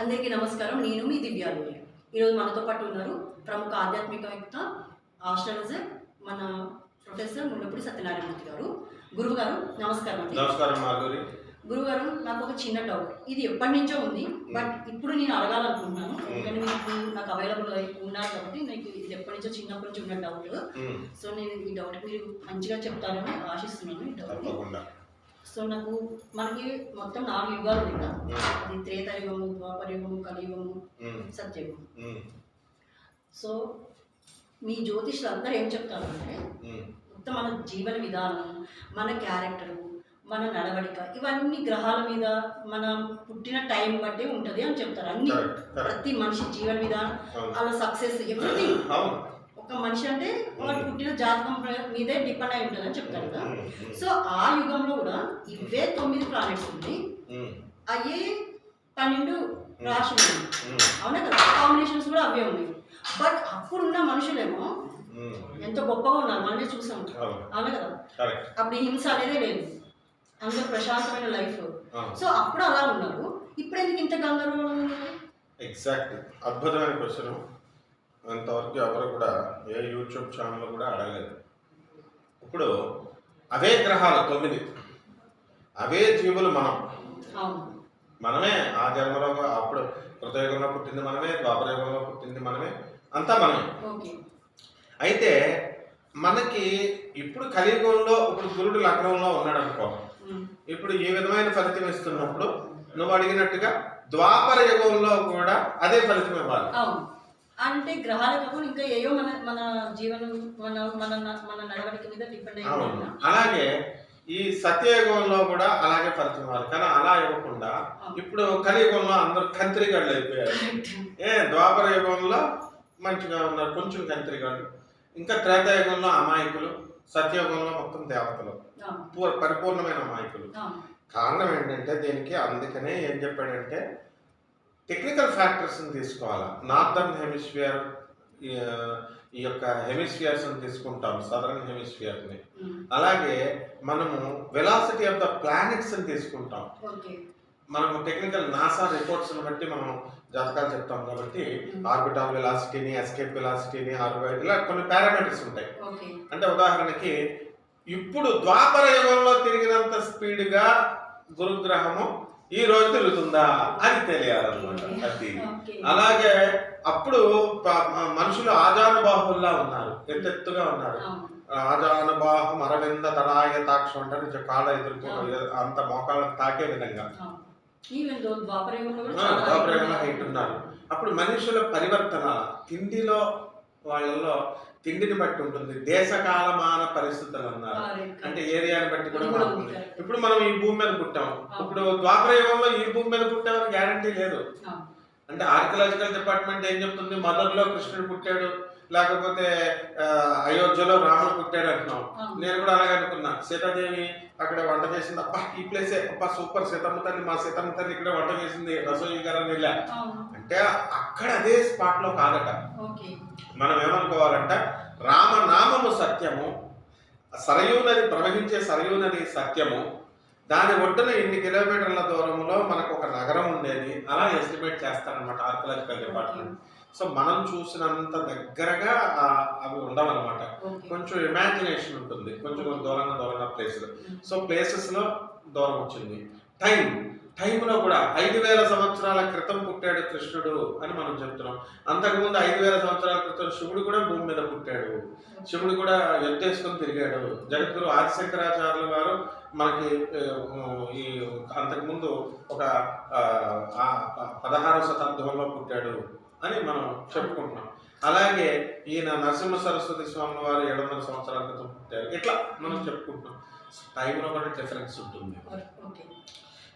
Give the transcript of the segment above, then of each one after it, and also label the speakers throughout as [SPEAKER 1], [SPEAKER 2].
[SPEAKER 1] అందరికీ నమస్కారం. నేను మీ దివ్యాలోయ ఈరోజు మనతో పాటు ఉన్నారు ప్రముఖ ఆధ్యాత్మికవేత్త ఆస్ట్రాలజర్ మన ప్రొఫెసర్ ముళ్ళపూడి సత్యనారాయణమూర్తి గారు. గురువు గారు నమస్కారం అండి.
[SPEAKER 2] నమస్కారం మాధురి
[SPEAKER 1] గురువు గారు నాకు ఒక చిన్న డౌట్ ఇది ఎప్పటి నుంచో ఉంది బట్ ఇప్పుడు నేను అడగాలనుకుంటున్నాను. ఎందుకంటే మీకు నాకు అవైలబుల్ ఉన్నారు కాబట్టి నాకు ఇది ఎప్పటి నుంచో చిన్నప్పటి నుంచి ఉన్న డౌట్ సో నేను ఈ డౌట్ మీరు మంచిగా చెప్తారని ఆశిస్తున్నాను ఈ డౌట్ సో నాకు మనకి మొత్తం నాలుగు యుగాలు ఉన్నాయి అది త్రేతాయుగము ద్వాపరయుగము కలియుగము
[SPEAKER 2] ఉమ్,
[SPEAKER 1] సత్యయుగం
[SPEAKER 2] ఉమ్,
[SPEAKER 1] సో మీ జ్యోతిష్లు అందరూ ఏం చెప్తారంటే మొత్తం మన జీవన విధానం మన క్యారెక్టరు మన నడవడిక ఇవన్నీ గ్రహాల మీద మనం పుట్టిన టైం బట్టి ఉంటుంది అని చెప్తారు. అన్ని. ప్రతి మనిషి జీవన విధానం. వాళ్ళ సక్సెస్ ఎవ్రీథింగ్. ఒక మనిషి అంటే వాడు పుట్టిన జాతకం మీదే డిపెండ్ అయి ఉంటుంది అని చెప్తారు కదా.
[SPEAKER 2] ఉమ్, ఉమ్,
[SPEAKER 1] సో ఆ యుగంలో కూడా ఇవే తొమ్మిది ప్లానెట్స్ ఉన్నాయి అయ్యే పన్నెండు రాశులు ఉన్నాయి. అవునా కదా? కాంబినేషన్స్ కూడా అవే ఉన్నాయి. బట్ అప్పుడున్న మనుషులేమో ఎంతో గొప్పగా ఉన్నారు. మనమే చూసాం.
[SPEAKER 2] అవును.
[SPEAKER 1] కదా? అప్పుడు హింస అనేదే లేదు. అందరూ ప్రశాంతమైన లైఫ్ సో అప్పుడు అలా ఉన్నారు. ఇప్పుడు ఎందుకు ఇంత గందరగోళం?
[SPEAKER 2] ఎగ్జాక్ట్ అద్భుతమైన క్వశ్చన్ అంతవరకు ఎవరు కూడా ఏ యూట్యూబ్ ఛానల్ కూడా అడగలేదు. ఇప్పుడు అవే గ్రహాలు తొమ్మిది. అవే జీవులు మనం. మనమే ఆ జన్మలో అప్పుడు కృతయుగంలో పుట్టింది మనమే ద్వాపరయుగంలో పుట్టింది మనమే అంతా మనమే. అయితే మనకి ఇప్పుడు కలియుగంలో ఇప్పుడు గురుడు లగ్నంలో ఉన్నాడు అనుకో. ఇప్పుడు ఈ విధమైన ఫలితం ఇస్తున్నప్పుడు? నువ్వు అడిగినట్టుగా ద్వాపర యుగంలో కూడా అదే ఫలితం ఇవ్వాలి.
[SPEAKER 1] అంటే గ్రహాలు కాకుండా ఇంకా ఏయో మన మన జీవనం మన మన మన నడవడిక మీద డిపెండ్ అయ్యి
[SPEAKER 2] అలాగే ఈ సత్యయుగంలో కూడా అలాగే ఫలితం ఇవ్వాలి కానీ అలా ఇవ్వకుండా ఇప్పుడు కలియుగంలో అందరూ కంత్రిగాళ్ళు అయిపోయారు. ఏ ద్వాపర యుగంలో మంచిగా ఉన్నారు. కొంచెం కంత్రిగాళ్ళు ఇంకా త్రేతాయుగంలో అమాయకులు సత్యయుగంలో మొత్తం దేవతలు. పరిపూర్ణమైన అమాయకులు. కారణం ఏంటంటే దీనికి అందుకనే ఏం చెప్పాడంటే టెక్నికల్ ఫ్యాక్టర్స్ని తీసుకోవాలా? నార్థన్ హెమిస్ఫియర్ ఈ యొక్క హెమిస్ఫియర్స్ని తీసుకుంటాం సదరన్ హెమిస్ఫియర్ని.
[SPEAKER 1] ఉమ్.
[SPEAKER 2] అలాగే మనము వెలాసిటీ ఆఫ్ ద ప్లానెట్స్ని తీసుకుంటాం. మనము టెక్నికల్ నాసా రిపోర్ట్స్ని బట్టి మనం జాతకాలు చెప్తాం కాబట్టి ఆర్బిటాల్ వెలాసిటీని ఎస్కేప్ వెలాసిటీని ఆర్బిట్ ఇలా కొన్ని పారామీటర్స్ ఉంటాయి. అంటే ఉదాహరణకి ఇప్పుడు ద్వాపర యుగంలో తిరిగినంత స్పీడ్గా గురుగ్రహము ఈ రోజు తిరుగుతుందా అని తెలియాలన్నమాట అది. అలాగే అప్పుడు మనుషులు ఆజానుబాహుల్లా ఉన్నారు. ఎత్తెత్తుగా ఉన్నారు. ఆజానుబాహం అరవింద తడాయ తాక్షం అంటే కాళ్ళ ఎదుర్కొ అంత మోకాళ్ళకు తాకే విధంగా. హైట్ ఉన్నారు. అప్పుడు మనుషుల పరివర్తన తిండిలో వాళ్ళలో తిండిని బట్టి ఉంటుంది. దేశకాలమాన పరిస్థితులు అన్నారు. అంటే ఏరియాని బట్టి కూడా మారుతుంది. ఇప్పుడు మనం ఈ భూమి మీద పుట్టాం. ఇప్పుడు ద్వాపర యుగంలో ఈ భూమి మీద పుట్టామని గ్యారంటీ లేదు. అంటే ఆర్కియలాజికల్ డిపార్ట్మెంట్ ఏం చెప్తుంది? మదర్లో కృష్ణుడు పుట్టాడు. లేకపోతే అయోధ్యలో రాముడు పుట్టాడు అంటున్నాం. నేను కూడా అలాగే అనుకున్నా. సీతాదేవి అక్కడ వంట చేసింది. అబ్బా ఈ ప్లేసే అబ్బా సూపర్ సీతమ్మ తల్లి మా సీతమ్మ తల్లి ఇక్కడ వంట చేసింది. రసోయి గారు అని వెళ్ళా. అంటే అక్కడ అదే స్పాట్లో కాదట. మనం ఏమనుకోవాలంట రామనామము సత్యము సరయూ నది ప్రవహించే సరయూ నది సత్యము దాని ఒడ్డున ఇన్ని కిలోమీటర్ల దూరంలో మనకు ఒక నగరం ఉండేది. అలా ఎస్టిమేట్ చేస్తారనమాట ఆర్కియలాజికల్ డిపార్ట్మెంట్ సో మనం చూసినంత దగ్గరగా అవి ఉండవన్నమాట. కొంచెం ఇమాజినేషన్ ఉంటుంది. కొంచెం దూరంగా దూరంగా ప్లేసులు సో ప్లేసెస్లో దూరం వచ్చింది. టైం టైంలో కూడా ఐదు వేల సంవత్సరాల క్రితం పుట్టాడు కృష్ణుడు అని మనం చెప్తున్నాం. అంతకుముందు ఐదు వేల సంవత్సరాల క్రితం శివుడు కూడా భూమి మీద పుట్టాడు. శివుడు కూడా ఎత్తేసుకొని తిరిగాడు. జగద్గురు ఆదిశంకరాచార్యుల గారు మనకి ఈ అంతకుముందు ఒక పదహారవ శతాబ్దంలో పుట్టాడు. అని మనం చెప్పుకుంటున్నాం. అలాగే ఈయన నరసింహ సరస్వతి స్వామి వారు ఏడు వందల సంవత్సరాల క్రితం పుట్టారు. ఇట్లా మనం చెప్పుకుంటున్నాం. టైంలో కూడా డిఫరెన్స్ ఉంటుంది.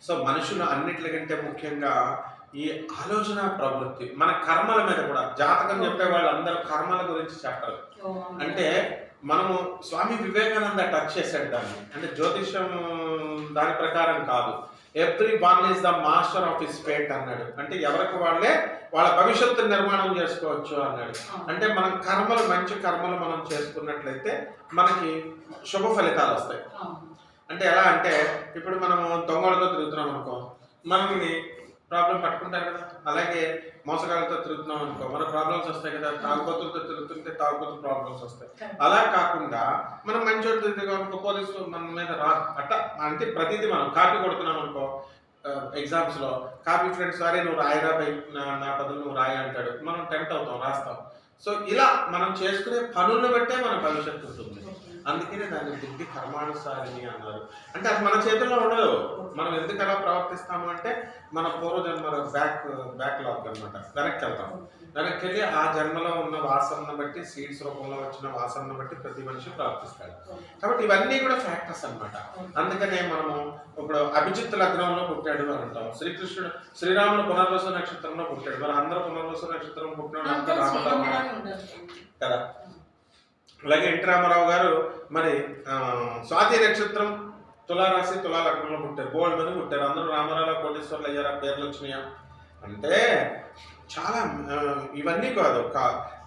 [SPEAKER 2] సో మనుషులు అన్నిటికంటే ముఖ్యంగా ఈ ఆలోచన ప్రవృత్తి మన కర్మల మీద కూడా. జాతకం చెప్పే వాళ్ళందరూ కర్మల గురించి చెప్పరు. అంటే మనము స్వామి వివేకానంద టచ్ చేశాడు దాన్ని. అంటే జ్యోతిష్యం దాని ప్రకారం కాదు. Every one is the master of his fate అన్నాడు. అంటే ఎవరికి వాళ్ళే వాళ్ళ భవిష్యత్తు నిర్మాణం చేసుకోవచ్చు అన్నాడు. అంటే మనం కర్మలు మంచి కర్మలు మనం చేసుకున్నట్లయితే మనకి శుభ ఫలితాలు వస్తాయి. అంటే ఎలా అంటే ఇప్పుడు మనం దొంగలతో తిరుగుతున్నాం అనుకో మనల్ని ప్రాబ్లం పట్టుకుంటారు కదా. అలాగే మోసగాళ్ళతో తిరుగుతున్నాం అనుకో మన ప్రాబ్లమ్స్ వస్తాయి కదా తాగుబోతులతో తిరుగుతుంటే తాగుబోతు ప్రాబ్లమ్స్ వస్తాయి. అలా కాకుండా మనం మంచోడు తిరిగాం అనుకో పోలీసులు మన మీద రా అట్ట అంటే ప్రతిదీ మనం కాపీ కొడుతున్నాం అనుకో ఎగ్జామ్స్లో కాపీ ఫ్రెండ్స్ సారీ నువ్వు రాయరా నా నా బదులు నువ్వు రాయి అంటాడు. మనం టెంప్ట్ అవుతాం రాస్తాం. సో ఇలా మనం చేసుకునే పనులను బట్టే మన భవిష్యత్తు ఉంటుంది. అందుకనే దాన్ని బుద్ధి కర్మానుసారిని అన్నారు. అంటే అది మన చేతుల్లో ఉండదు. మనం ఎందుకు అలా ప్రవర్తిస్తాము అంటే మన పూర్వజన్మ బ్యాక్ బ్యాక్ లాగ్ అనమాట వెనక్కి వెళ్తాం. వెనక్కి వెళ్ళి ఆ జన్మలో ఉన్న వాసనను బట్టి సీడ్స్ రూపంలో వచ్చిన వాసనను బట్టి ప్రతి మనిషి ప్రవర్తిస్తాడు. కాబట్టి ఇవన్నీ కూడా ఫ్యాక్టర్స్ అన్నమాట. అందుకనే మనము ఇప్పుడు అభిజిత్ లగ్నంలో పుట్టాడు అని అంటాం. శ్రీకృష్ణుడు శ్రీరాముడు పునర్వసు నక్షత్రంలో పుట్టాడు. మరి అందరూ పునర్వసు నక్షత్రం రామరామ కదా? అలాగే ఎన్టీ రామారావు గారు మరి స్వాతి నక్షత్రం తులారాశి తులా లగ్నంలో పుట్టారు. గోల్డ్ మంది పుట్టారు. అందరూ రామారావు కోటేశ్వర్లు అయ్యారా? పేర్లు వచ్చినాయా? అంటే చాలా ఇవన్నీ కాదు.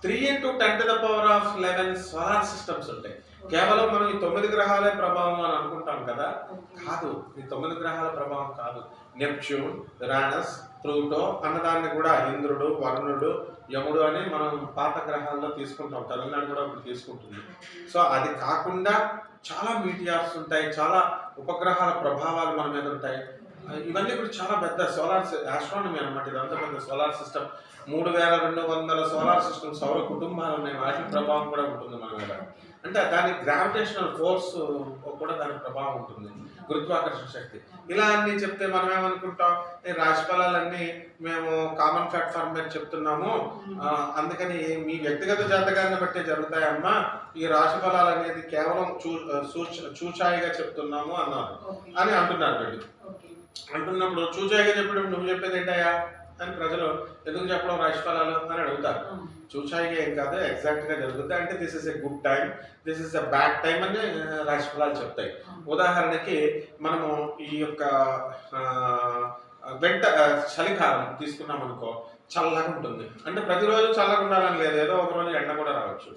[SPEAKER 2] Three into ten to the power of eleven solar systems ఉంటాయి. కేవలం మనం ఈ తొమ్మిది గ్రహాలే ప్రభావం అని అనుకుంటాం కదా? కాదు. ఈ తొమ్మిది గ్రహాల ప్రభావం కాదు. నెప్ట్యూన్ రానస్ ప్లూటో అన్నదాన్ని కూడా ఇంద్రుడు వరుణుడు యముడు అని మనం పాత గ్రహాల్లో తీసుకుంటాం. తమిళనాడు కూడా ఇప్పుడు తీసుకుంటుంది. సో అది కాకుండా చాలా మీటియార్స్ ఉంటాయి చాలా ఉపగ్రహాల ప్రభావాలు మన మీద ఉంటాయి. ఇవన్నీ కూడా చాలా పెద్ద సోలార్ ఆస్ట్రానమీ అనమాట ఇదంతా పెద్ద సోలార్ సిస్టమ్. మూడు వేల రెండు వందల సోలార్ సిస్టమ్ సౌర కుటుంబాలు ఉన్నాయి. వాటి ప్రభావం కూడా ఉంటుంది మన మీద. అంటే దాని గ్రావిటేషనల్ ఫోర్స్ కూడా దాని ప్రభావం ఉంటుంది. గురుత్వాకర్షణ శక్తి. ఇలా అన్ని చెప్తే మనం ఏమనుకుంటాం? రాశి ఫలాలన్నీ మేము కామన్ ప్లాట్ఫామ్ మీద చెప్తున్నాము. ఆ, అందుకని మీ వ్యక్తిగత జాతకాన్ని బట్టే జరుగుతాయమ్మా. ఈ రాశి ఫలాలు అనేది కేవలం చూ సూచ చూచాయిగా చెప్తున్నాము అన్నారు. అని అంటున్నారు వీళ్ళు. అంటున్నప్పుడు చూచాయిగా చెప్పడం నువ్వు చెప్పేది ఏంటయ్యా అని ప్రజలు ఎందుకు చెప్పడం ఫలాలు అని అడుగుతారు. చూచాయిగా ఏం కాదు ఎగ్జాక్ట్గా జరుగుతుంది అంటే this is a good time this is a bad time అని ఫలాలు చెప్తాయి. ఉదాహరణకి మనము ఈ యొక్క వెంట చలికాలం తీసుకున్నాం అనుకో చల్లగా ఉంటుంది. అంటే ప్రతిరోజు చల్లగా ఉండాలని లేదు ఏదో ఒక రోజు ఎండ కూడా రావచ్చు.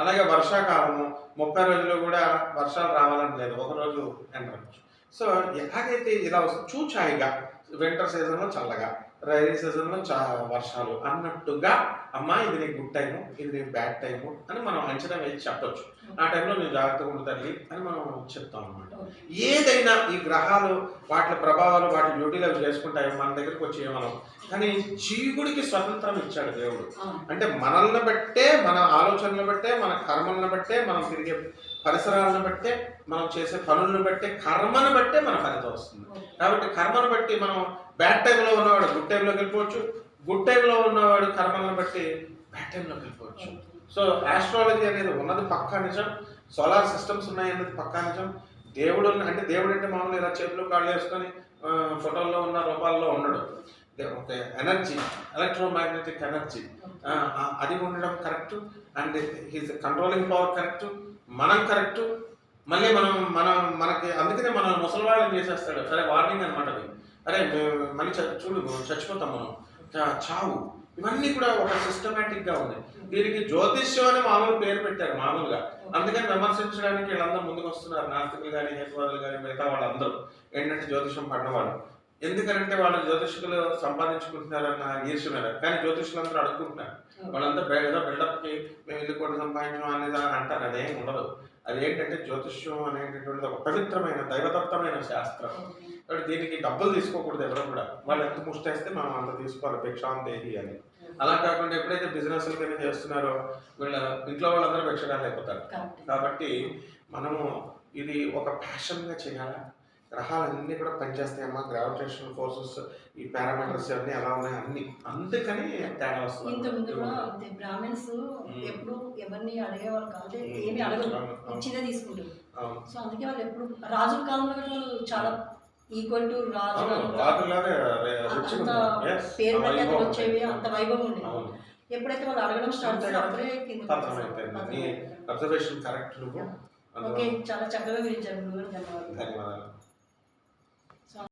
[SPEAKER 2] అలాగే వర్షాకాలము ముప్పై రోజులు కూడా వర్షాలు రావాలని లేదు ఒక రోజు ఎండ రావచ్చు. సో ఎలాగైతే ఇలా వస్తుంది చూచాయిగా వింటర్ సీజన్లో చల్లగా. రైనీ సీజన్లో చా వర్షాలు అన్నట్టుగా అమ్మా ఇది నీ గుడ్ టైము ఇది నీ బ్యాడ్ టైము అని మనం అంచనా వేసి చెప్పొచ్చు. ఆ టైంలో నేను జాగ్రత్తగా ఉండు తల్లి అని మనం చెప్తాం అనమాట ఏదైనా ఈ గ్రహాలు వాటి ప్రభావాలు వాటి డ్యూటీలు అవి చేసుకుంటాయి మన దగ్గరికి వచ్చి మనం కానీ జీవుడికి స్వతంత్రం ఇచ్చాడు దేవుడు. అంటే మనల్ని బట్టే మన ఆలోచనలను బట్టే మన కర్మలను బట్టే మనం తిరిగే పరిసరాలను బట్టే మనం చేసే పనులను బట్టే కర్మను బట్టే మన ఫలితం వస్తుంది. కాబట్టి కర్మను బట్టి మనం బ్యాడ్ టైంలో ఉన్నవాడు గుడ్ టైంలోకి వెళ్ళిపోవచ్చు. గుడ్ టైంలో ఉన్నవాడు కర్మలను బట్టి బ్యాడ్ టైంలోకి వెళ్ళిపోవచ్చు. సో ఆస్ట్రాలజీ అనేది ఉన్నది పక్కా నిజం. సోలార్ సిస్టమ్స్ ఉన్నాయి అనేది పక్కా నిజం. దేవుడు అంటే దేవుడు అంటే మామూలు ఇలా చేతులు కాళ్ళు వేసుకొని ఫోటోల్లో ఉన్న రూపాల్లో ఉండడు. ఒక ఎనర్జీ ఎలక్ట్రోమాగ్నెటిక్ ఎనర్జీ అది ఉండడం correct and he's controlling power correct మనం కరెక్ట్ మళ్ళీ మనం మనం మనకి అందుకనే మనం ముసలి వాళ్ళని చేసేస్తాడు? సరే వార్నింగ్ అనమాట అది. అరే మళ్ళీ చ- చూడు చచ్చిపోతాం మనం. చా- చావు. ఇవన్నీ కూడా ఒక సిస్టమేటిక్గా ఉంది. దీనికి జ్యోతిష్యం అని మామూలు పేరు పెట్టారు మామూలుగా. అందుకని విమర్శించడానికి వీళ్ళందరూ ముందుకు వస్తున్నారు. నాస్తికులు కానీ హేతువాదులు కానీ మిగతా వాళ్ళందరూ. ఏంటంటే జ్యోతిష్యం పడ్డవాళ్ళు. ఎందుకంటే వాళ్ళు జ్యోతిషకులు సంపాదించుకుంటున్నారన్న ఈర్ష్య మీద. కానీ జ్యోతిషులు అందరూ అడుగుకుంటున్నారు వాళ్ళంతా ఏదో బిల్డప్కి మేము ఇల్లు కూడా సంపాదించడం అనేది అని అంటారు. అదేం ఉండదు. అది ఏంటంటే జ్యోతిష్యం అనేటటువంటిది ఒక పవిత్రమైన దైవదత్తమైన శాస్త్రం. కాబట్టి దీనికి డబ్బులు తీసుకోకూడదు ఎవరు కూడా. వాళ్ళు ఎంత ముష్టేస్తే మనం అంత తీసుకోవాలి. భిక్షాం దేహి అని. అలా కాకుండా ఎప్పుడైతే బిజినెస్ కింద చేస్తున్నారో వీళ్ళ ఇంట్లో వాళ్ళందరూ భిక్షగాలు అయిపోతారు కాబట్టి మనము ఇది ఒక ప్యాషన్గా చేయాలా? గ్రహాలన్నీ కూడా పనిచేస్తాయమ్మా గ్రావిటేషనల్ ఫోర్సెస్ ఈ పారామీటర్స్ అన్నీ ఎలా ఉన్నాయి అన్ని. అందుకని తేడా
[SPEAKER 1] ఇంత ముందు కూడా
[SPEAKER 2] వస్తుంది
[SPEAKER 1] బ్రాహ్మణ్స్. ఎప్పుడు ఎవరిని అడిగేవాళ్ళు కాదు. ఏమి
[SPEAKER 2] అవును.
[SPEAKER 1] ఇచ్చిదే తీసుకుంటారు. సో అందుకే వాళ్ళు ఎప్పుడు రాజుల కాలంలో వాళ్ళు చాలా ఈక్వల్ టు రాజు పేరు పెట్టేది వచ్చేవి. అంత వైభవం ఉండేది. ఎప్పుడైతే వాళ్ళు అడగడం స్టార్ట్
[SPEAKER 2] అయిపోయింది. అబ్జర్వేషన్ కరెక్ట్
[SPEAKER 1] ఓకే చాలా చక్కగా వివరించారు
[SPEAKER 2] ధన్యవాదాలు.